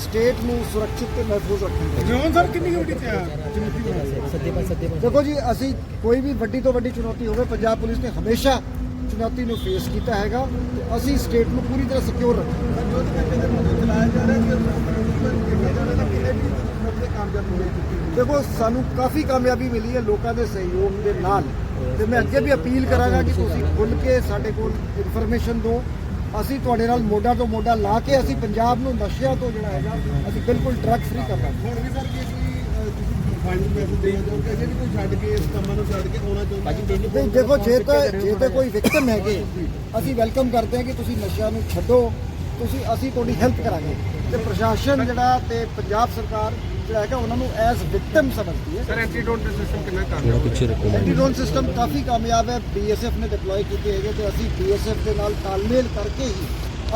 State ਨੂੰ ਸੁਰੱਖਿਅਤ ਤੇ ਮਹਿਫੂਜ਼ ਰੱਖਣ ਦੇ ਜੋਨ ਸਰ ਕਿੰਨੀ ਵੱਡੀ ਚੁਣੌਤੀ ਦੇਖੋ ਜੀ ਅਸੀਂ ਕੋਈ ਵੀ ਵੱਡੀ ਤੋਂ ਵੱਡੀ ਚੁਣੌਤੀ ਹੋਵੇ ਪੰਜਾਬ ਪੁਲਿਸ ਨੇ ਹਮੇਸ਼ਾ ਚੁਣੌਤੀ ਨੂੰ ਫੇਸ ਕੀਤਾ ਹੈਗਾ ਤੇ ਅਸੀਂ ਸਟੇਟ ਨੂੰ ਪੂਰੀ ਤਰ੍ਹਾਂ ਸਿਕਿਉਰ ਰੱਖਾਂਗੇ ਦੇਖੋ ਸਾਨੂੰ ਕਾਫੀ ਕਾਮਯਾਬੀ ਮਿਲੀ ਹੈ ਲੋਕਾਂ ਦੇ ਸਹਿਯੋਗ ਦੇ ਨਾਲ। ਤੇ ਮੈਂ ਅੱਗੇ ਵੀ ਅਪੀਲ ਕਰਾਂਗਾ ਕਿ ਤੁਸੀਂ ਖੁੱਲ ਕੇ ਸਾਡੇ ਕੋਲ ਇਨਫੋਰਮੇਸ਼ਨ ਦਿਓ। ਅਸੀਂ ਤੁਹਾਡੇ ਨਾਲ ਮੋਢਾ ਤੋਂ ਮੋਢਾ ਲਾ ਕੇ ਅਸੀਂ ਪੰਜਾਬ ਨੂੰ ਨਸ਼ਿਆਂ ਤੋਂ ਜਿਹੜਾ ਹੈਗਾ ਅਸੀਂ ਬਿਲਕੁਲ ਡਰੱਗ ਫ੍ਰੀ ਕਰਾਂਗੇ ਹੁਣ ਵੀ ਸਰ ਤੁਸੀਂ ਫਾਈਨਲ ਮੈਸੇਜ ਦੇ ਦਿਓ ਕਿ ਜੇ ਕੋਈ ਛੱਡ ਕੇ ਇਸ ਕੰਮਾਂ ਨੂੰ ਛੱਡ ਕੇ ਆਉਣਾ ਚਾਹੁੰਦਾ ਨਹੀਂ ਦੇਖੋ ਜੇ ਤਾਂ ਜੇ ਤਾਂ ਕੋਈ ਵਿਕਟਮ ਹੈਗੇ ਅਸੀਂ ਵੈਲਕਮ ਕਰਦੇ ਹਾਂ ਕਿ ਤੁਸੀਂ ਨਸ਼ਿਆਂ ਨੂੰ ਛੱਡੋ ਤੁਸੀਂ ਅਸੀਂ ਤੁਹਾਡੀ ਹੈਲਪ ਕਰਾਂਗੇ। ਤੇ ਪ੍ਰਸ਼ਾਸਨ ਜਿਹੜਾ ਤੇ ਪੰਜਾਬ ਸਰਕਾਰ ਜਿਹੜਾ ਹੈਗਾ ਉਹਨਾਂ ਨੂੰ ਐਜ਼ ਵਿਕਟਮ ਸਮਝਦੀ ਹੈ। ਸਰ ਐਂਟੀਡੋਟ ਸਿਸਟਮ ਕਿੰਨਾ ਕਾਮਯਾਬ ਐਂਟੀ ਸਿਸਟਮ ਕਾਫੀ ਕਾਮਯਾਬ ਹੈ। ਬੀਐਸਐਫ ਨੇ ਡਿਪਲੋਏ ਕੀਤੇ ਹੈਗੇ ਤੇ ਅਸੀਂ ਬੀਐਸਐਫ ਦੇ ਨਾਲ ਤਾਲਮੇਲ ਕਰਕੇ ਹੀ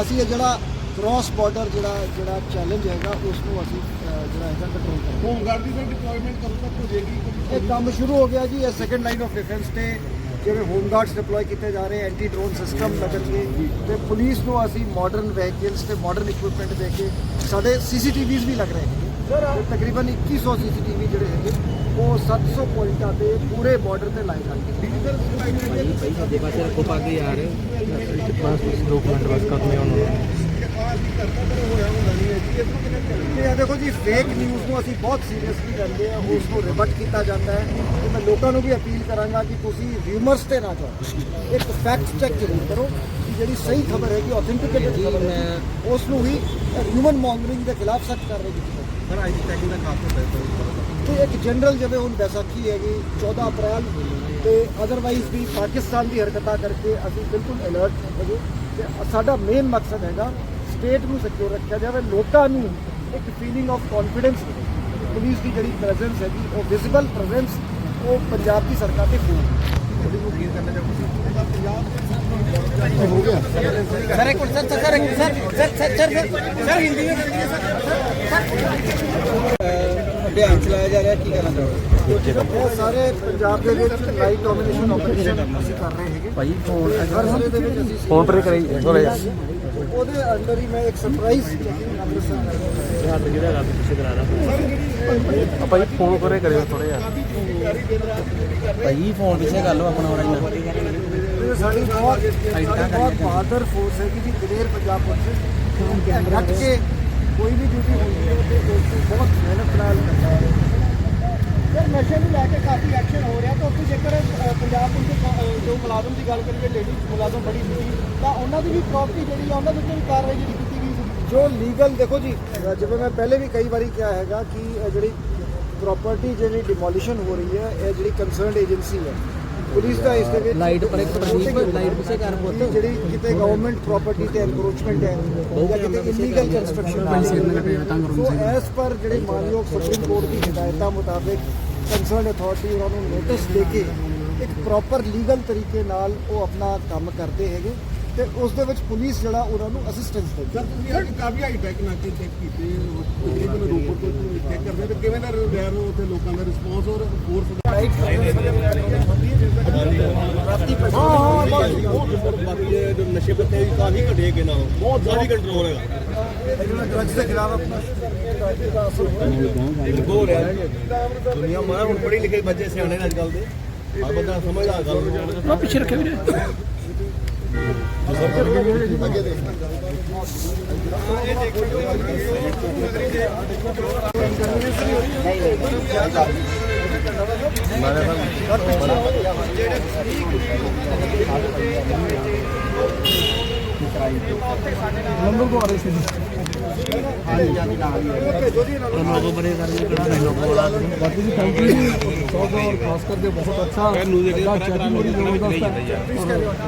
ਅਸੀਂ ਇਹ ਜਿਹੜਾ ਕ੍ਰਾਸ ਬਾਰਡਰ ਜਿਹੜਾ ਜਿਹੜਾ ਚੈਲੰਜ ਹੈਗਾ ਉਸ ਨੂੰ ਅਸੀਂ ਜਿਹੜਾ ਹੈਗਾ ਕੰਟਰੋਲ ਕਰਾਂਗੇ ਹੋਮਗਾਰਡ ਦੀ ਡਿਪਲੋਇਮੈਂਟ ਕਦੋਂ ਤੱਕ ਹੋ ਜਾਏਗੀ ਇਹ ਕੰਮ ਸ਼ੁਰੂ ਹੋ ਗਿਆ ਜੀ। ਇਹ ਸੈਕੰਡ ਲਾਈਨ ਆਫ ਡਿਫੈਂਸ ਤੇ ਜਿਵੇਂ ਹੋਮ ਗਾਰਡਸ ਡਿਪਲੋਏ ਕੀਤੇ ਜਾ ਰਹੇ ਐਂਟੀ ਡਰੋਨ ਸਿਸਟਮ ਲੱਗਣਗੇ ਤੇ ਪੁਲਿਸ ਨੂੰ ਅਸੀਂ ਮਾਡਰਨ ਵਹੀਕਲਸ ਤੇ ਮਾਡਰਨ ਇਕਵਿਪਮੈਂਟ ਦੇ ਕੇ ਸਾਡੇ ਸੀਸੀਟੀਵੀਜ਼ ਵੀ ਲੱਗ ਰਹੇ ਨੇ। ਸਰ ਤਕਰੀਬਨ 2100 ਸੀਸੀਟੀਵੀ ਜਿਹੜੇ ਹੈਗੇ, ਉਹ 700 ਪੁਆਇੰਟਾਂ ਤੇ ਪੂਰੇ ਬਾਰਡਰ ਤੇ ਲਾਏ ਜਾਣਗੇ। ਭਾਈ ਸਾਡੇ ਪਾਸੇ ਰੱਖੋ ਪਾ ਕੇ ਯਾਰ ਬਸ ਦੋ ਮਿੰਟ ਬਸ ਕਰਨੇ ਉਹਨਾਂ ਇਹ ਦੇਖੋ ਜੀ ਫੇਕ ਨਿਊਜ਼ ਨੂੰ ਅਸੀਂ ਬਹੁਤ ਸੀਰੀਅਸਲੀ ਲੈਂਦੇ ਹਾਂ, ਉਸ ਨੂੰ ਰਿਬਟ ਕੀਤਾ ਜਾਂਦਾ ਹੈ। ਤੇ ਮੈਂ ਲੋਕਾਂ ਨੂੰ ਵੀ ਅਪੀਲ ਕਰਾਂਗਾ ਕਿ ਤੁਸੀਂ ਰਿਊਮਰਸ ਤੇ ਨਾ ਜਾਓ। ਇੱਕ ਫੈਕਟ ਚੈੱਕ ਜ਼ਰੂਰ ਕਰੋ ਕਿ ਜਿਹੜੀ ਸਹੀ ਖਬਰ ਹੈ ਕਿ ਆਥੈਂਟਿਕੇਟਡ ਖਬਰ ਹੈ ਉਸ ਨੂੰ ਹੀ ਹਿਊਮਨ ਮੌਂਗਰਿੰਗ ਦੇ ਖਿਲਾਫ ਸਖਤ ਕਾਰਵਾਈ ਕੀਤੀ ਜਾਵੇ ਸਰ ਅੱਜ ਦੀ ਟੈਕਿੰਗ ਦਾ ਖਾਸ ਹੁੰਦਾ ਹੈ ਤੇ ਇੱਕ ਜਨਰਲ ਜਿਵੇਂ ਹੁਣ ਬੈਸਾਖੀ ਹੈਗੀ 14 ਅਪ੍ਰੈਲ, ਤੇ ਅਦਰਵਾਈਜ਼ ਵੀ ਪਾਕਿਸਤਾਨ ਦੀ ਹਰਕਤਾਂ ਕਰਕੇ ਅਸੀਂ ਬਿਲਕੁਲ ਅਲਰਟ ਹੈਗੇ। ਤੇ ਸਾਡਾ ਮੇਨ ਮਕਸਦ ਹੈਗਾ ਸਟੇਟ ਨੂੰ ਸਿਕਿਉਰ ਰੱਖਿਆ ਜਾਵੇ, ਲੋਕਾਂ ਨੂੰ ਇੱਕ ਫੀਲਿੰਗ ਆਫ ਕੌਨਫੀਡੈਂਸ ਪੁਲਿਸ ਦੀ ਜਿਹੜੀ ਪ੍ਰੈਜ਼ੈਂਸ ਹੈਗੀ, ਉਹ ਵਿਜ਼ੀਬਲ ਪ੍ਰੈਜ਼ੈਂਸ ਉਹ ਪੰਜਾਬ ਦੀ ਸਰਕਾਰ ਤੇ ਫੂਲ ਨੂੰ ਕੀ ਕਰਨਾ ਚਾਹੁੰਦੇ ਹੋ ਗਿਆ ਸਰ ਇੱਕ minute sir sir sir sir sir sir sir Hindi ਵਿੱਚ ਅਭਿਆਨ ਚਲਾਇਆ ਜਾ ਰਿਹਾ ਕੀ ਕਰਨਾ ਚਾਹੋਗੇ? ਇਹ ਸਾਰੇ ਪੰਜਾਬ ਦੇ ਵਿੱਚ ਲਾਈਟ ਡੋਮੀਨੇਸ਼ਨ ਆਪਰੇਸ਼ਨ ਅਸੀਂ ਕਰ ਰਹੇ ਹੈਗੇ। ਭਾਈ ਫੋਨ ਹਰ ਜ਼ਿਲ੍ਹੇ ਦੇ ਵਿੱਚ ਅਸੀਂ ਫੋਨ ਪਰ ਕਰਾਈ ਥੋੜਾ ਜਿਹਾ ਉਹਦੇ ਅੰਦਰ ਹੀ ਮੈਂ ਇੱਕ ਸਰਪ੍ਰਾਈਜ਼ ਹੱਥ ਜਿਹੜਾ ਰੱਬ ਪਿੱਛੇ ਕਰਾ ਰਹਾ? ਭਾਈ ਫੋਨ ਕਰੇ ਕਰਿਓ ਥੋੜਾ ਜਿਹਾ। ਭਾਈ ਫੋਨ ਪਿੱਛੇ ਕਰ ਲਓ ਆਪਣਾ ਹੋਰ ਇਹ ਸਾਡੀ ਬਹੁਤ ਸਾਡੀ ਬਹੁਤ ਬਹਾਦਰ ਫੋਰਸ ਹੈ ਕਿ ਜੀ ਦਲੇਰ ਪੰਜਾਬ ਪੁਲਿਸ ਰੱਖ ਕੇ ਕੋਈ ਵੀ ਡਿਊਟੀ ਹੁੰਦੀ ਹੈ ਤੇ ਉਸ ਨੂੰ ਬਹੁਤ ਮਿਹਨਤ ਨਾਲ ਕਰਦਾ ਹੈ। ਸਰ ਨਸ਼ੇ ਨੂੰ ਲੈ ਕੇ ਕਾਫੀ ਐਕਸ਼ਨ ਹੋ ਰਿਹਾ ਤਾਂ ਉੱਥੇ ਜੇਕਰ ਪੰਜਾਬ ਪੁਲਿਸ ਜੋ ਮੁਲਾਜ਼ਮ ਦੀ ਗੱਲ ਕਰੀਏ ਲੇਡੀ ਮੁਲਾਜ਼ਮ ਬੜੀ ਸੀ ਤਾਂ ਉਹਨਾਂ ਦੀ ਵੀ ਪ੍ਰਾਪਰਟੀ ਜਿਹੜੀ ਆ ਉਹਨਾਂ ਦੇ ਉੱਤੇ ਵੀ ਕਾਰਵਾਈ ਜਿਹੜੀ ਕੀਤੀ ਗਈ ਸੀ। ਜੋ ਲੀਗਲ ਦੇਖੋ ਜੀ ਜਿਵੇਂ ਮੈਂ ਪਹਿਲੇ ਵੀ ਕਈ ਵਾਰੀ ਕਿਹਾ ਹੈਗਾ ਕਿ ਇਹ ਜਿਹੜੀ ਪ੍ਰਾਪਰਟੀ ਜਿਹੜੀ ਡਿਮੋਲੀਸ਼ਨ ਹੋ ਰਹੀ ਹੈ ਇਹ ਜਿਹੜੀ ਕੰਸਰਨਡ ਏਜੰਸੀ ਹੈ। ਪੁਲਿਸ ਦਾ ਇਸ ਦੇ ਵਿੱਚ ਲਾਈਟ ਪਰ ਇੱਕ ਪ੍ਰਦੀਪ ਲਾਈਟ ਪਿੱਛੇ ਕਰ ਕਿ ਜਿਹੜੀ ਕਿਤੇ ਗਵਰਨਮੈਂਟ ਪ੍ਰਾਪਰਟੀ ਤੇ ਐਨਕਰੋਚਮੈਂਟ ਹੈ ਜਾਂ ਕਿਤੇ illegal construction so as per ਜਿਹੜੇ ਮਾਨਯੋਗ ਸੁਪਰੀਮ ਕੋਰਟ ਦੀ ਹਦਾਇਤਾਂ ਮੁਤਾਬਿਕ ਕੰਸਰਨਡ ਅਥਾਰਟੀ ਉਹਨਾਂ ਨੂੰ ਨੋਟਿਸ ਦੇ ਕੇ ਇੱਕ ਪ੍ਰੋਪਰ ਲੀਗਲ ਤਰੀਕੇ ਨਾਲ ਉਹ ਆਪਣਾ ਕੰਮ ਕਰਦੇ ਹੈਗੇ ਤੇ ਉਸ ਦੇ ਵਿੱਚ ਪੁਲਿਸ ਜਿਹੜਾ ਉਹਨਾਂ ਨੂੰ ਅਸਿਸਟੈਂਸ ਦਿੰਦੀ ਹੈ। ਤੁਸੀਂ ਅੱਜ ਕਾਫੀ ਹਾਈ ਟੈਕ ਨਾਕੇ ਚੈੱਕ ਕੀਤੇ ਜਿਹੜੇ ਜਿਵੇਂ ਰੋਪੜ ਤੋਂ ਚੈੱਕ ਕਰਦੇ ਤੇ ਕਿਵੇਂ ਦਾ ਰਹਿ ਰਿਹਾ ਉੱਥੇ ਲੋਕਾਂ ਦਾ ਰਿਸਪੌਂਸ ਔਰ ਫੋਰਸ ਹਾਂ ਹਾਂ ਬਾਕੀ ਜੋ ਨਸ਼ੇ ਪੱਤੇ ਵੀ ਕਾਫੀ ਘਟੇ ਗਏ ਨਾ ਬਹੁਤ ਜ਼ਿਆਦਾ। ਕੰਟਰੋਲ ਹੈਗਾ। ਜਿਹੜਾ ਡਰੱਗਸ ਦੇ ਖਿਲਾਫ ਆਪਣਾ ਦਾ ਅਸਰ ਹੋਇਆ ਹੋ ਰਿਹਾ ਦੁਨੀਆ ਮਾਰ ਹੁਣ ਪੜ੍ਹੇ ਲਿਖੇ ਬੱਚੇ ਸਿਆਣੇ ਅੱਜ ਕੱਲ ਦੇ। ਆ ਬੰਦਾ ਸਮਝਦਾ ਗੱਲ ਨੂੰ। ਮੈਂ ਪਿੱਛੇ ਰੱਖਿਆ ਵੀਰੇ ਅੱਗੇ ਦੇਖ ਲੋਕੋ ਬਰੇ ਕਰਦੇ ਕਿਹੜਾ ਲੋਕੋ ਬੁਲਾ ਦੇ ਬਾਕੀ ਦੀ ਕੰਪਨੀ सौ सौ और खास करके बहुत अच्छा लगा, चैटिंग बड़ी जबरदस्त है